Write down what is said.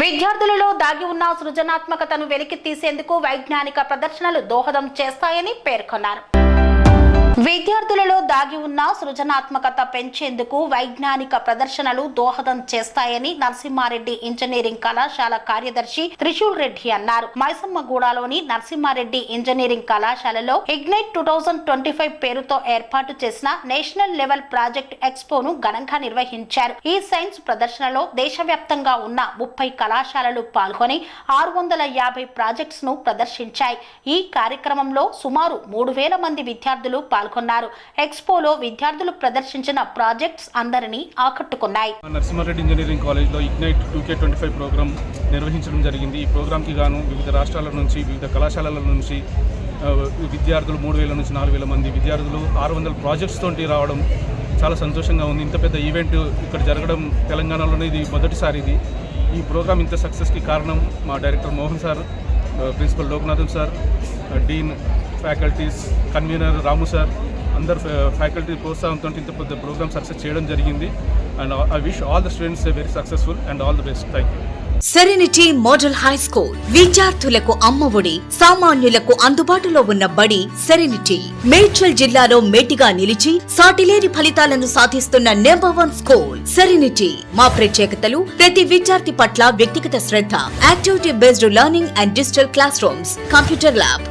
విద్యార్థులలో దాగి ఉన్న సృజనాత్మకతను వెలికి తీసేందుకు వైజ్ఞానిక ప్రదర్శనలు దోహదం చేస్తాయని పేర్కొన్నారు. విద్యార్థులు దాగి ఉన్న సృజనాత్మకత పెంచేందుకు వైజ్ఞానిక ప్రదర్శనలు దోహదం చేస్తాయని నరసింహారెడ్డి ఇంజనీరింగ్ కళాశాల కార్యదర్శి త్రిశూల్ రెడ్డి అన్నారు. మైసమ్మగూడలోని నరసింహారెడ్డి ఇంజనీరింగ్ కళాశాలలో ignite two thousand twenty five పేరుతో ఏర్పాటు చేసిన నేషనల్ లెవెల్ ప్రాజెక్ట్ ఎక్స్పోను ఘనంగా నిర్వహించారు. ఈ సైన్స్ ప్రదర్శనలో దేశవ్యాప్తంగా ఉన్న ముప్పై కళాశాలలు పాల్గొని ఆరు వందల యాభై ప్రాజెక్ట్స్ను ప్రదర్శించాయి. ఈ కార్యక్రమంలో సుమారు మూడు వేల మంది విద్యార్థులు పాల్గొన్నారు. ఎక్స్పోలో విద్యార్థులు ప్రదర్శించిన ప్రాజెక్ట్స్ అందరినీ ఆకట్టుకున్నాయి. నరసింహారెడ్డి ఇంజనీరింగ్ కాలేజ్లో ignite two K twenty five programme నిర్వహించడం జరిగింది. ఈ ప్రోగ్రామ్కి గాను వివిధ రాష్ట్రాల నుంచి వివిధ కళాశాలల నుంచి విద్యార్థులు మూడు వేల నుంచి నాలుగు వేల మంది విద్యార్థులు ఆరు వందల ప్రాజెక్ట్స్ తోటి రావడం చాలా సంతోషంగా ఉంది. ఇంత పెద్ద ఈవెంట్ ఇక్కడ జరగడం తెలంగాణలోనే ఇది మొదటిసారి ఇది. ఈ ప్రోగ్రామ్ ఇంత సక్సెస్కి కారణం మా director Mohan sir principal Lokanathan sir dean faculties convener Ramu sir అందరు ఫ్యాకల్టీ ప్రోత్సాహంతో ఇంత పెద్ద ప్రోగ్రామ్ సక్సెస్ చేయడం జరిగింది. And I wish all the students very successful and all the best thank you serenity model high school విద్యార్థులకు అమ్మఒడి సామాన్యులకు అందుబాటులో ఉన్న బడి సెరెనిటీ మేడ్చల్ జిల్లాలో మేటిగా నిలిచి సాటిలేని ఫలితాలను సాధిస్తున్న నెంబర్ వన్ స్కూల్ సెరెనిటీ మా ప్రత్యేకతలు ప్రతి విద్యార్థి పట్ల వ్యక్తిగత శ్రద్ధ activity based learning and digital classrooms computer lab